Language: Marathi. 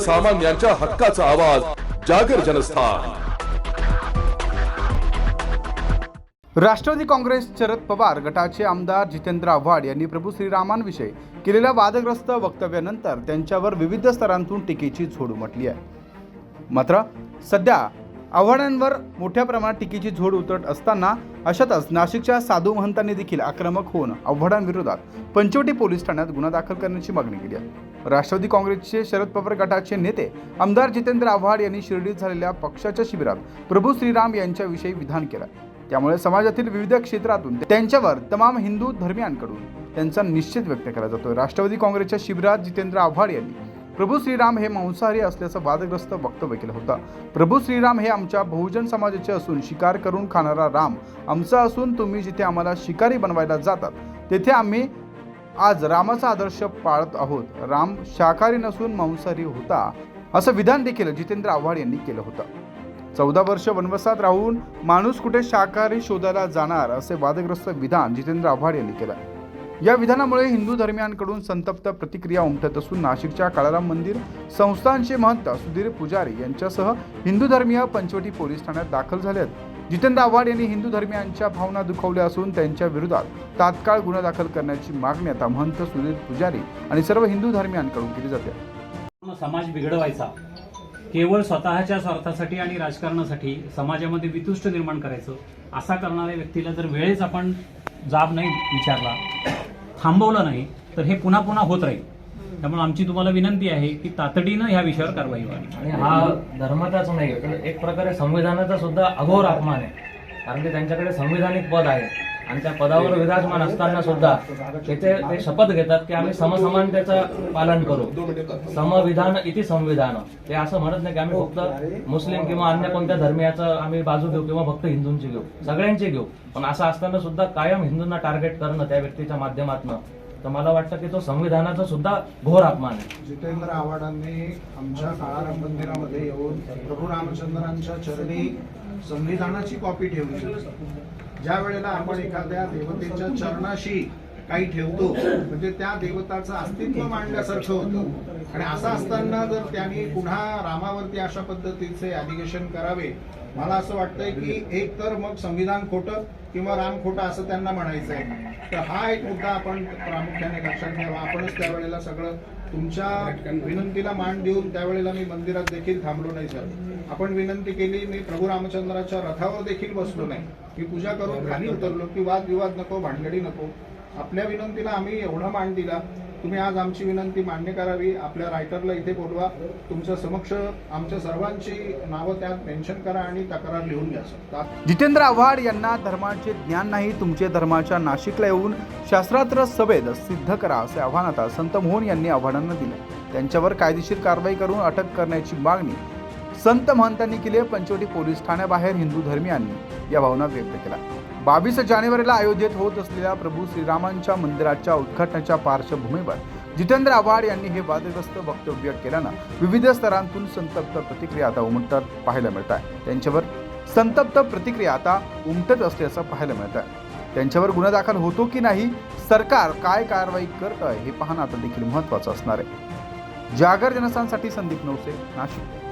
सर्वसामान्यांच्या हक्काचा आवाज जागर जनस्थान. राष्ट्रवादी काँग्रेस शरद पवार गटाचे आमदार जितेंद्र आव्हाड यांनी प्रभू श्रीरामांविषयी केलेल्या वादग्रस्त वक्तव्यानंतर त्यांच्यावर विविध स्तरांतून टीकेची झोड उमटली आहे. मात्र सध्या आव्हाडांवर मोठ्या प्रमाणात टीकेची झोड उतरत असताना अशातच नाशिकच्या साधू महंतांनी देखील आक्रमक होऊन आव्हाडांविरोधात पंचवटी पोलीस ठाण्यात गुन्हा दाखल करण्याची मागणी केली आहे. राष्ट्रवादी काँग्रेसचे शरद पवार गटाचे नेते आमदार जितेंद्र आव्हाड यांनी शिर्डीत झालेल्या पक्षाच्या शिबिरात प्रभू श्रीराम यांच्याविषयी विधान केलं. त्यामुळे समाजातील विविध क्षेत्रातून त्यांच्यावर तमाम हिंदू धर्मियांकडून त्यांचा निश्चित व्यक्त केला जातो राष्ट्रवादी काँग्रेसच्या शिबिरात जितेंद्र आव्हाड यांनी प्रभू श्रीराम हे मांसाहारी असल्याचं वादग्रस्त वक्तव्य केलं होतं. प्रभू श्रीराम हे आमच्या बहुजन समाजाचे असून शिकार करून खाणारा राम. आमचा असून तुम्ही जिथे आम्हाला शिकारी बनवायला जातात तेथे आम्ही आज रामाचा आदर्श पाळत आहोत. राम शाकाहारी नसून मांसाहारी होता असं विधान देखील जितेंद्र आव्हाड यांनी केलं होतं. चौदा वर्ष वनवासात राहून माणूस कुठे शाकाहारी शोधायला जाणार असे वादग्रस्त विधान जितेंद्र आव्हाड यांनी केलं. या विधानामुळे हिंदू धर्मियांकडून संतप्त प्रतिक्रिया उमटत असून नाशिकच्या काळाराम मंदिर संस्थानचे महंत सुधीर पुजारी यांच्यासह हिंदू धर्मीय पंचवटी पोलीस ठाण्यात दाखल झाले आहेत जितेंद्र आव्हाड यांनी हिंदू धर्मियांच्या भावना दुखावल्या असून त्यांच्या विरोधात तात्काळ गुन्हा दाखल करण्याची मागणी आता महंत सुधीर पुजारी आणि सर्व हिंदू धर्मियांकडून केली जाते. समाज बिघडवायचा. केवळ स्वतःच्या स्वार्थासाठी आणि राजकारणासाठी समाजामध्ये वितुष्ट निर्माण करायचं असा करणाऱ्या व्यक्तीला जर वेळेस आपण जाब नाही विचारला. थांबवलं नाही तर हे पुन्हा पुन्हा होत राहील. त्यामुळे आमची तुम्हाला विनंती आहे की तातडीनं ह्या विषयावर कारवाई व्हावी. आणि हा धर्माचाच नाही तर एक प्रकारे संविधानाचा सुद्धा अघोर अपमान आहे. कारण की त्यांच्याकडे संविधानिक पद आहे. आणि त्या पदावर विराजमान असताना सुद्धा तिथे ते शपथ घेतात की आम्ही समसमानतेचं पालन करू. समविधान इति संविधान. ते असं म्हणत नाही की आम्ही फक्त मुस्लिम किंवा अन्य कोणत्या धर्मियाचं आम्ही बाजू घेऊ किंवा फक्त हिंदूंची घेऊ. सगळ्यांची घेऊ. पण असं असताना सुद्धा कायम हिंदूंना टार्गेट करणं त्या व्यक्तीच्या माध्यमातून. तर मला वाटतं की तो संविधानाचा सुद्धा घोर अपमान आहे. जितेंद्र आव्हाडांनी आमच्या काळाराम मंदिरामध्ये येऊन प्रभू रामचंद्रांच्या चरणी संविधानाची कॉपी ठेवली. ज्या वेळेला आपण एखाद्या देवतेच्या चरणाशी काही ठेवतो म्हणजे त्या देवताचं अस्तित्व मांडल्यासारखं होतं. आणि असं असताना जर त्यांनी पुन्हा रामावरती अशा पद्धतीचे ॲलिगेशन करावे मला असं वाटतंय की एक तर मग संविधान खोटं किंवा राम खोटं असं त्यांना म्हणायचं आहे तर हा एक मुद्दा आपण प्रामुख्याने लक्षात घ्यावा. आपणच त्यावेळेला सगळं तुमच्या विनंतीला मान देऊन त्यावेळेला मी मंदिरात देखील थांबलो नाही सर. आपण विनंती केली मी प्रभू रामचंद्राच्या रथावर देखील बसलो नाही. मी पूजा करून खाली उतरलो की वादविवाद नको भानगडी नको. आपल्या विनंतीला आम्ही एवढा मान दिला. तुम्ही आज आमची विनंती मान्य करावी. आपल्या रायटरला इथे बोलवा. तुमच्या समक्ष आमच्या सर्वांची नावं त्यात मेन्शन करा आणि तक्रार लिहून घ्या सर जितेंद्र आव्हाड यांना धर्माचे ज्ञान नाही तुमचे धर्माच्या नाशिकला येऊन शास्त्रात्र सभेत सिद्ध करा असे आव्हान आता संत मोहन यांनी आव्हाडांना दिले. त्यांच्यावर कायदेशीर कारवाई करून अटक करण्याची मागणी संत महंतांनी केले पंचवटी पोलीस ठाण्याबाहेर हिंदू धर्मियांनी या भावना व्यक्त केल्या. बावीस जानेवारीला अयोध्येत होत असलेल्या प्रभू श्रीरामांच्या मंदिराच्या उद्घाटनाच्या पार्श्वभूमीवर जितेंद्र आव्हाड यांनी हे वादग्रस्त वक्तव्य केल्यानं विविध स्तरांतून संतप्त प्रतिक्रिया आता उमटतात पाहायला मिळत आहे. त्यांच्यावर संतप्त प्रतिक्रिया आता उमटत असल्याचं पाहायला मिळत आहे. त्यांच्यावर गुन्हा दाखल होतो की नाही सरकार काय कारवाई करतं हे पाहणं आता देखील महत्त्वाचं असणार आहे. जागर जनस्थानसाठी संदीप नवसे नाशिक.